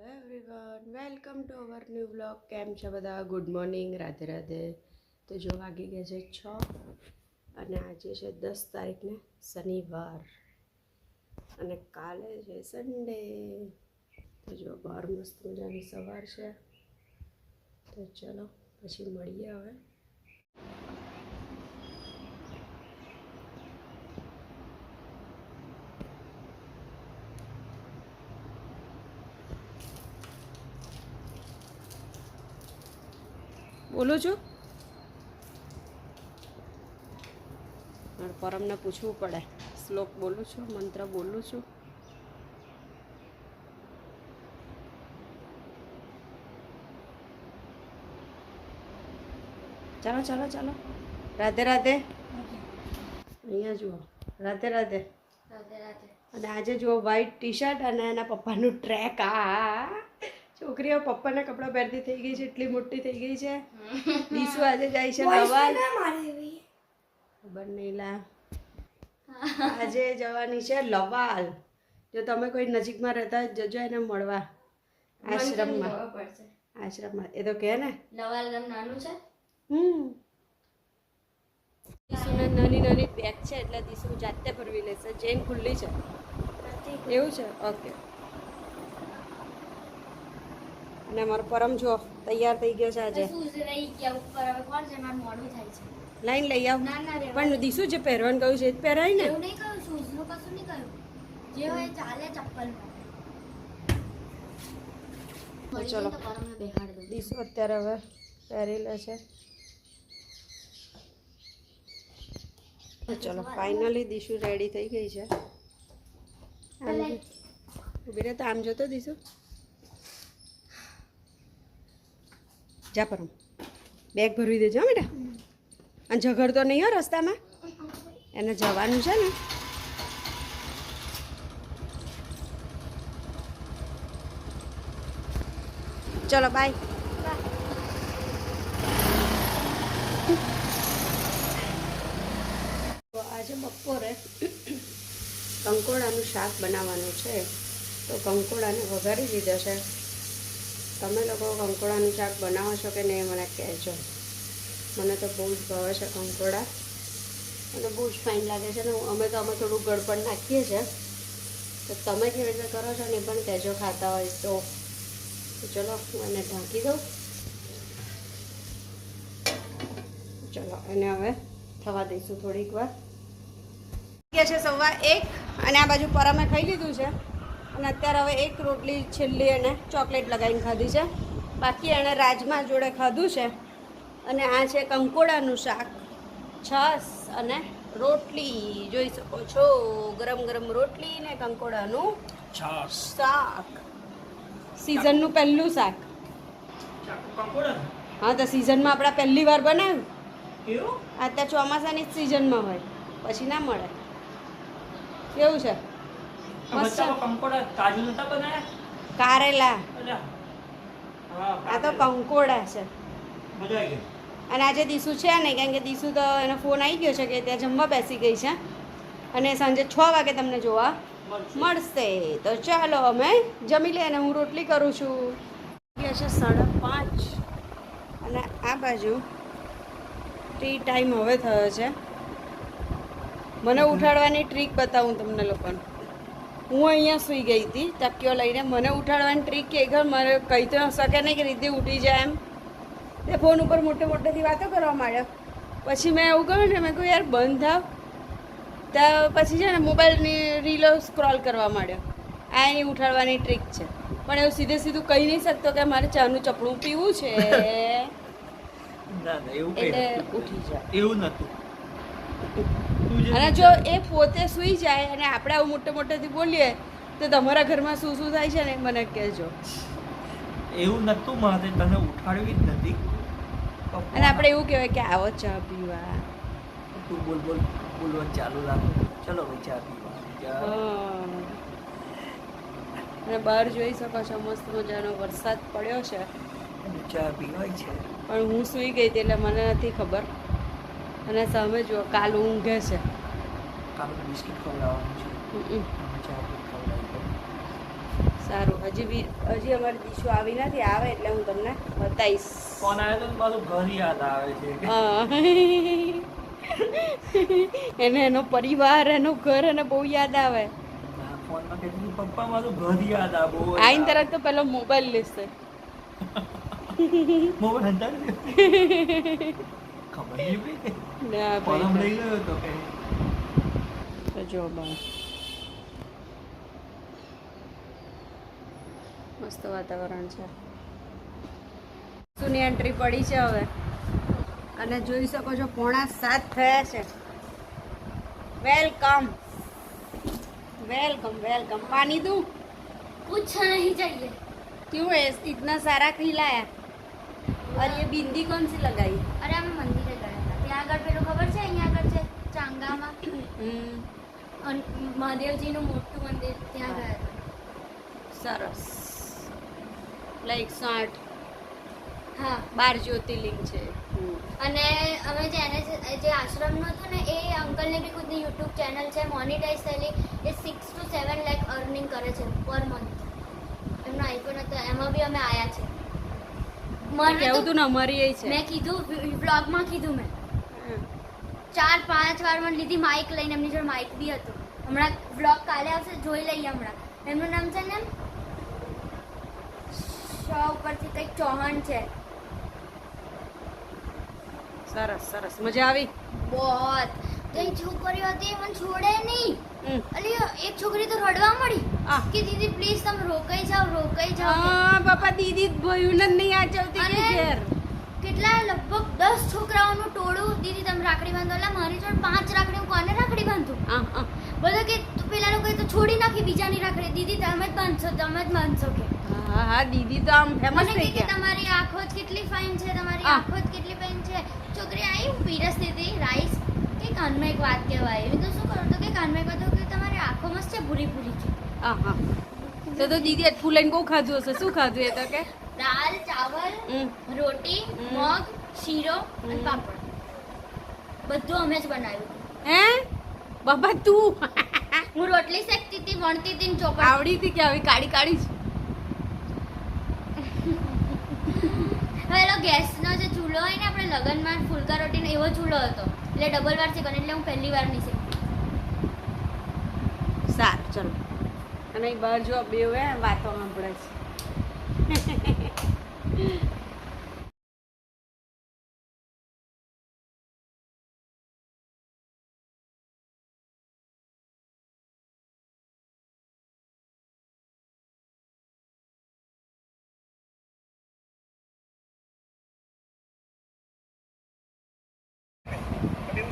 Everyone welcome to our new blog કેમ છે બધા? Good morning Radhe Radhe. તો જો વાગી ગયા છે છ અને આજે છે દસ તારીખને શનિવાર. અને કાલે છે સન્ડે તો જો બહાર મસ્ત મજાની સવાર છે. તો ચલો, પછી મળીએ હવે. બોલું છું. પરમને પૂછવું પડે. શ્લોક બોલું છું મંત્ર બોલું છું. ચાલો ચાલો ચાલો. રાધે રાધે. અહીંયા જુઓ. રાધે રાધે. અને આજે જુઓ વ્હાઈટ ટી શર્ટ અને એના પપ્પાનું ટ્રેક આ. છોકરીઓ પપ્પાના કપડાં પહેરતી થઈ ગઈ છે એટલી મોટી થઈ ગઈ છે. દીસુ આજે જાય છે ખબર નહીં લા. આજે જવાની છે લવાલ. જો તમે કોઈ નજીકમાં રહેતા જજો એને મળવા. આશ્રમમાં. આશ્રમમાં. એ તો કહે ને. લવાલ ગામ નાનું છે? હમ. દીસુને નાની નાની બેગ છે એટલે દીસુ જાતે ભરવી લેશે. જૈન ખુલ્લી છે. એવું છે? ઓકે અને અમારો પરમ જો તૈયાર થઈ ગયો છે આજે. મારું લાઈન લઈ આવ. પણ દીસુ જે પહેરવાનું કહ્યું છે એ પહેરાય ને? એવું નહીં કહ્યું શૂઝનું કશું નહીં કહ્યું. જે હોય ચાલે ચપ્પલ ચલો. દીસુ અત્યારે હવે પહેરી લે છે. ચલો ફાઇનલી દીશુ રેડી થઈ ગઈ છે. આમ જો. રહે તો આમ જોતો દીસુ જા પર બેગ ભરવી દેજો બેટા. અને ઝઘડતો નહીં હો રસ્તામાં. એને જવાનું છે ને. ચલો બાય આજે બપોરે કંકોડાનું શાક બનાવવાનું છે. તો કંકોડાને વઘારી દીધા છે. તમે લોકો કંકોડાનું શાક બનાવો છો કે નહીં, મને કહેજો. મને તો બહુ જ ભાવે છે કંકોડા. અને બહુ જ ફાઇન લાગે છે ને અમે તો અમે થોડું ગળપણ નાખીએ છીએ. તો તમે કેવી રીતે કરો છો ને પણ કહેજો ખાતા હોય તો. ચલો, હું એને ઢાંકી દઉં. ચલો, એને હવે થવા દઈશું થોડીક વાર. છે સવા એક, અને આ બાજુ પરમે ખાઈ લીધું છે. અને અત્યારે હવે એક રોટલી છેલ્લી એને ચોકલેટ લગાવીને ખાધી છે. બાકી એણે રાજમા જોડે ખાધું છે. અને આ છે કંકોડાનું શાક. છસ અને રોટલી. જોઈ શકો છો ગરમ ગરમ રોટલી ને કંકોડાનું શાક. સિઝનનું પહેલું શાક. હા તો સિઝનમાં આપણા પહેલી વાર બનાવ્યું અત્યારે ચોમાસાની જ સિઝનમાં હોય. પછી ના મળે. કેવું છે. કારેલા. આ તો કંકોડા છે. અને આજે દીસુ છે ને કારણ કે દીસુ તો એનો ફોન આવી ગયો છે કે ત્યાં જમવા બેસી ગઈ છે. અને સાંજે છ વાગે તમને જોવા મળશે. તો ચાલો અમે જમી લઈએ અને હું રોટલી કરું છું. વાગ્યા છે સાડા પાંચ. અને આ બાજુ ટી ટાઈમ હવે થયો છે. મને ઉઠાડવાની ટ્રીક બતાવું તમને લોકોને. હું અહીંયા સૂઈ ગઈ હતી તકીઓ લઈને. મને ઉઠાડવાની ટ્રીક કે ઘર મારે કહી તો ન શકે નહીં કે રીતે ઉઠી જાય એમ. તે ફોન ઉપર મોટે મોટેથી વાતો કરવા માંડ્યો. પછી મેં એવું કહ્યું ને મેં કહ્યું યાર બંધ થાવ. તો પછી છે ને મોબાઈલની રીલો સ્ક્રોલ કરવા માંડ્યો. આ એની ઉઠાડવાની ટ્રીક છે. પણ એવું સીધે સીધું કહી નહીં શકતો કે મારે ચાનું ચપડું પીવું છે. એટલે ઉઠી જાય એવું નતું. તું જે અને જો એ પોતે સૂઈ જાય અને આપણે આવું મોટે મોટેથી બોલીએ તો તમારા ઘરમાં શું શું થાય છે ને મને કહેજો. એવું નતું મારે તને ઉઠાડવી જ નથી. અને આપણે એવું કહેવાય કે આવો ચા પીવા. તું બોલ બોલ બોલવાનું ચાલુ રાખો. ચલો ભાઈ ચા પીવા. અને બહાર જોઈ શકો છો મસ્ત મજાનો વરસાદ પડ્યો છે. ચા પીવાય છે. પણ હું સૂઈ ગઈ હતી એટલે મને નથી ખબર. અને સામે જુઓ કાલ ઊંઘે છે. કાલે બિસ્કિટ ખવડાવવાનું છે. ચા ખવડાવી સારું. હજી બી હજી અમારી દીશો આવી નથી આવે એટલે હું તમને બતાવીશ. ફોન આવ્યો તો મારું ઘર યાદ આવે છે. એને એનો પરિવાર એનું ઘર એને બહુ યાદ આવે. ફોનમાં પપ્પા મારું ઘર યાદ આવે આઈન તરત તો પેલો મોબાઈલ લેશે. મોબાઈલ હંતા ખબર નહીં પડી ના લઈ ગયો તો કે. જો બા મસ્ત વાતાવરણ છે સુની એન્ટ્રી પડી છે હવે અને જોઈ શકો છો પોણા સાત થયા છે વેલકમ વેલકમ વેલકમ પાણી દઉં कुछ नहीं चाहिए क्यों है इतना सारा खिलाया और ये बिंदी कौन सी लगाई અરે અમે મંદિરે ગયા હતા ત્યાં આગળ પેલું ખબર છે અહીંયા આગળ છે ચાંગામાં હમ, અન- મહાદેવજીનું મોટું મંદિર ત્યાં ગયા હતા. સરસ. લાઈક સો આઠ હા. બાર જ્યોતિર્લિંગ છે. અને અમે જે એને જે આશ્રમનો હતો ને એ અંકલને બી ખુદની યુટ્યુબ ચેનલ છે મોનિટાઈઝ થયેલી એ સિક્સ ટુ સેવન લેખ અર્નિંગ કરે છે પર મંથ એમનો આઈફોન હતો એમાં બી અમે આવ્યા છે. મને કેવું તો ને અમારી એ છે. મેં કીધું વ્લોગમાં કીધું મેં. ચાર પાંચ વાર મને લીધી માઇક લઈને એમની જોડે માઇક બી હતું. હમણાં બ્લોગ કાલે આવશે જોઈ લઈએ હમણાં. એમનું નામ છે ને? શો ઉપરથી કંઈક ચૌહાણ છે. સરસ સરસ. મજા આવી? બહોત. કઈ છોકરીઓ હતી એ મને છોડે નહીં. અલી એક છોકરી તો રડવા મળી. કે દીદી પ્લીઝ તમે રોકાઈ જાઓ રોકાઈ જાઓ. હા બાપા દીદી ભયું જ નહીં આ કે ઘેર. કેટલા? લગભગ દસ છોકરાઓનું ટોળું. દીદી તમે રાખડી બાંધો એટલે મારી જોડે પાંચ રાખડી હું કોને રાખડી બાંધું? બધા કે તું પેલા લોકો તો છોડી નાખી બીજાની રાખડી. દીદી તમે જ બાંધશો તમે જ બાંધશો કે. હા હા દીદી તો આમ ફેમસ થઈ ગયા. તમારી આંખો જ કેટલી ફાઇન છે? તમારી આંખો જ કેટલી ફાઇન છે? છોકરી આવી હું પીરસતી હતી રાઈસ? કે કાનમાં એક વાત કહેવાય. એવી તો શું કરું? તો કે કાનમાં એક વાત કે તમારી આંખો મસ્ત છે ભૂરી ભૂરી છે. હા હા. તો તો દીદી અટકું લઈને બહુ ખાધું હશે. શું ખાધું એ તો કે? દાલ ચાવલ. રોટી મગ શીરો અને પાપડ. બધું અમે જ બનાવ્યું. હે? બાબા તું? હું રોટલી શેકતી હતી વણતી હતી ચોપડ આવડી હતી કે આવી કાળી કાળી જ? હવે એલો ગેસનો જે ચૂલો હોય ને આપણે લગનમાં ફુલકા રોટીનો એવો ચૂલો હતો. એટલે ડબલ વાર શેકવાનો એટલે હું પહેલી વાર નહીં શેકતી. સારું ચલો. અને બહાર જો બે વાતો સાંભળે છે.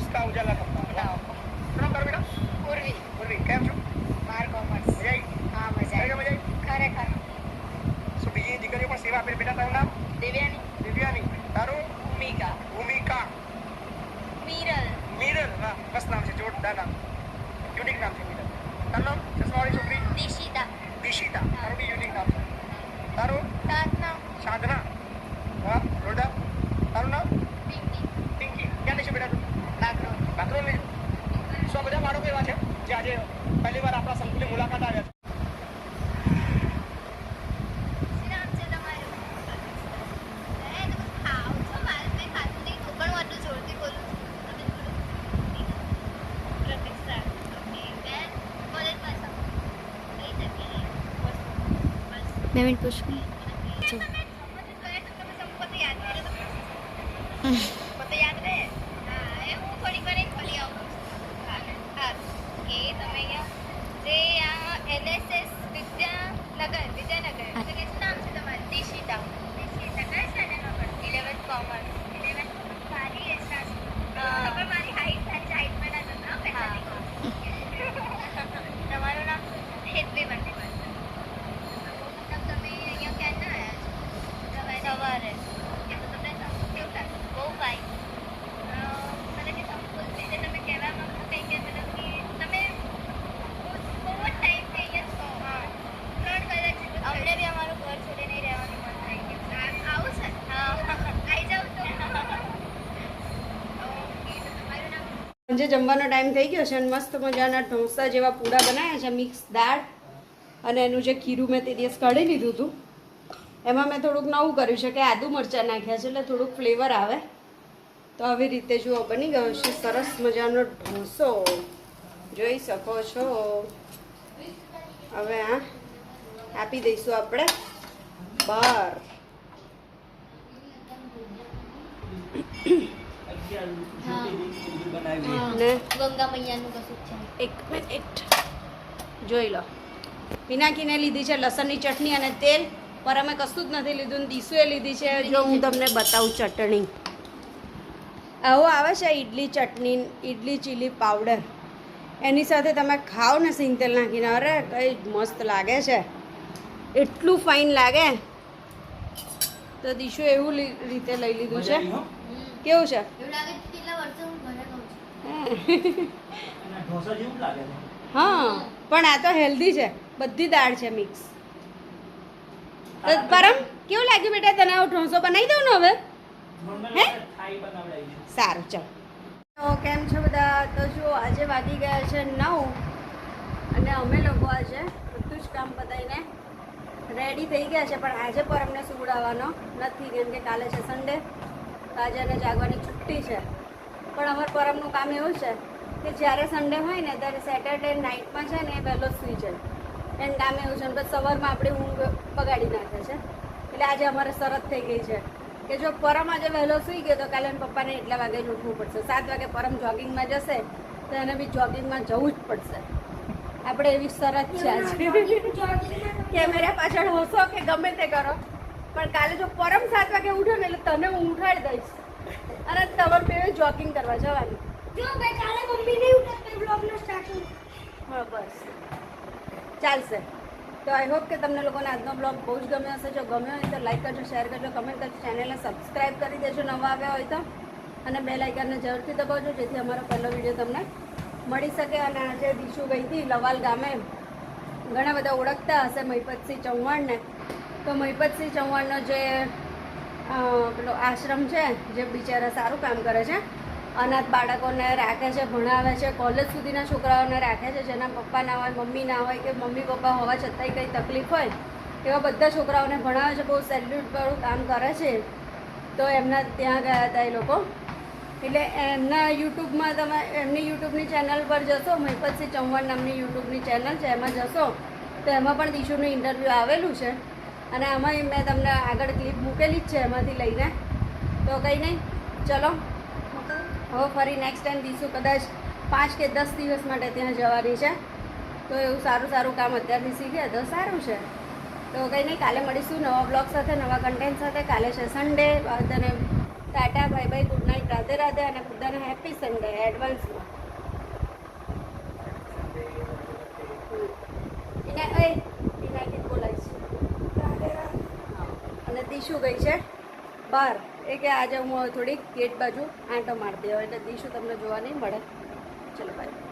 Kamu jalan યુનિક નામ છે મિરલ તારું નામ ચશ્માવાળી છોકરી દિશિતા દિશિતા તારું બી યુનિક નામ છે તારું સાધના સાધના વાહ જોરદાર તારું નામ પિંકી પિંકી ક્યાં છે બેટા તું બાકરો બાકરોલ સો બધા બાળકો એવા છે જે આજે પહેલી વાર આપણા સંકુલની મુલાકાત આવ્યા છે નામ છે તમારું એ તો ખાવ છો મારે મેં ખાધું નહીં તો પણ વધુ જોરથી બોલું તમે થોડું પ્રતિષ્ઠા ઓકે બેન કોલેજમાં છો કઈ જગ્યાએ બે મિનિટ પૂછું યાદ રહે હા એ હું થોડીક વાર એક ફરી આવું હા હા કે તમે અહીંયા જે આ એનએસએસ વિદ્યાનગર વિદ્યાનગર તો કે શું નામ છે તમારું દિશિતા દિશિતા કઈ છે ને નંબર ઇલેવન્થ કોમર્સ ઇલેવન્થ સારી એસા ખબર મારી હાઈટ સારી હાઈટમાં ના જતા પહેલાથી તમારું નામ હેતવી બંને મતલબ તમે અહીંયા ક્યાં ના આવ્યા છો સવારે એ તો તમને કેવું લાગે બહુ ફાઇન મને જે સંપૂર્ણ રીતે તમે કહેવા માંગો કંઈ કે મતલબ કે તમે બહુ બહુ જ ટાઈમથી અહીંયા છો હા ત્રણ કલાક જેટલું અમને બી અમારું ઘર છોડીને નહીં રહેવાનું મન થાય કે આવું છે હા આવી જાઉં તો ઓકે તો તમારું નામ જમવાનો ટાઈમ થઈ ગયો છે અને મસ્ત મજાના ઢોસા જેવા પૂડા બનાવ્યા છે મિક્સ દાળ અને એનું જે ખીરું મેં તે દિવસ કાઢી લીધું હતું. એમાં મેં થોડુંક નવું કર્યું છે કે આદુ મરચાં નાખ્યા છે એટલે થોડુંક ફ્લેવર આવે. તો આવી રીતે જુઓ બની ગયો છે, સરસ મજાનો ઢોસો. જોઈ શકો છો. હવે આ આપી દઈશું આપણે. બહાર ગંગા મૈયાનું કશું છે. એક મિનિટ જોઈ લો. પિનાકીને લીધી છે લસણની ચટણી અને તેલ પર અમે કશું જ નથી લીધું ને દીસુએ લીધી છે. જો હું તમને બતાવું ચટણી. આવો આવે છે ઈડલી ચટણી ઈડલી ચીલી પાવડર એની સાથે તમે ખાઓ ને સિંગ તેલ નાખીને. અરે કઈ મસ્ત લાગે છે. એટલું ફાઇન લાગે. તો દીશુ એવું રીતે લઈ લીધું છે. કેવું છે? હું પણ આ તો હેલ્ધી છે. બધી દાળ છે મિક્સ પરમ કેવું લાગ્યું બેટા તને આવો ઢોસો બનાવી દઉં ને હવે? હે? સારું ચાલ. તો કેમ છો બધા? તો જો આજે વાગી ગયા છે નવ અને અમે લોકો આજે બધું જ કામ પતાવીને રેડી થઈ ગયા છે. પણ આજે પર અમને સુવડાવવાનો નથી કેમ કે કાલે છે સન્ડે આજે એને જાગવાની છુટ્ટી છે. પણ અમારા પરમનું કામ એવું છે કે જ્યારે સન્ડે હોય ને ત્યારે સેટરડે નાઇટમાં છે ને એ વહેલો સૂઈ જાય. એનું કામ એવું છે ને પછી સવારમાં આપણે ઊંઘ બગાડી નાખે છે. એટલે આજે અમારે શરત થઈ ગઈ છે કે જો પરમ આજે વહેલો સૂઈ ગયો તો કાલે પપ્પાને એટલા વાગે જ ઉઠવું પડશે. સાત વાગે પરમ જોગિંગમાં જશે તો એને બી જોગિંગમાં જવું જ પડશે. આપણે એવી શરત છે આજે. કેમેરા પાછળ હોશો કે ગમે તે કરો? પણ કાલે જો પરમ સાત વાગે ઉઠો ને એટલે તને હું ઉઠાડી દઈશ. અને તમારે બે જોગિંગ કરવા જવાનું. જો ભાઈ કાલે મમ્મી નહીં ઉઠે બ્લોગનો સ્ટાર્ટિંગ હા. બસ. ચાલશે. તો આઈ હોપ કે તમને લોકોને આજનો બ્લોગ બહુ જ ગમ્યો હશે. જો ગમ્યો હોય તો લાઈક કરજો શેર કરજો કમેન્ટ કરજો ચેનલને સબસ્ક્રાઈબ કરી દેજો નવા આવ્યા હોય તો. અને બે લાઇકનને જરૂરથી દબાવજો જેથી અમારો પહેલો વીડિયો તમને મળી શકે. અને આજે દીશુ ગઈ હતી લવાલ ગામે. ઘણા બધા ઓળખતા હશે મહિપતસિંહ ચૌહાણને. તો મહિપતસિંહ ચૌહાણનો જે પેલો આશ્રમ છે, જે બિચારા સારું કામ કરે છે, અનાથ બાળકોને રાખે છે, ભણાવે છે, કોલેજ સુધીના છોકરાઓને રાખે છે, જેના પપ્પા ના હોય, મમ્મી ના હોય કે મમ્મી પપ્પા હોવા છતાંય કંઈ તકલીફ હોય, એવા બધા છોકરાઓને ભણાવે છે, બહુ સેલ્યુટવાળું કામ કરે છે, તો એમના ત્યાં ગયા હતા એ લોકો. એટલે એમના યુટ્યુબમાં તમે, એમની યુટ્યુબની ચેનલ પર જશો મહિપતસિંહ ચૌહાણ નામની યુટ્યુબની ચેનલ છે, એમાં જશો, તો એમાં પણ દીશુનું ઇન્ટરવ્યૂ આવેલું છે. અને આમાં મેં તમને આગળ ક્લિપ મૂકેલી જ છે, એમાંથી લઈને. તો કંઈ નહીં, ચલો. હવે ફરી નેક્સ્ટ ટાઈમ દીશું કદાચ પાંચ કે દસ દિવસ માટે ત્યાં જવાની છે. તો એવું સારું સારું કામ અત્યારથી શીખ્યા તો સારું છે. તો કંઈ નહીં, કાલે મળીશું નવા બ્લોગ સાથે, નવા કન્ટેન્ટ સાથે. કાલે છે સન્ડે બધાને tata bye bye good night Radhe Radhe અને બધાને હેપી સન્ડે એડવાન્સમાં એના એ એનાથી બોલાય છે અને દીશુ ગઈ છે? બહાર એ કે આજે હું થોડીક ગેટ બાજુ આંટો મારતી હોય એટલે દીશુ તમને જોવા નહીં મળે. ચલો બાય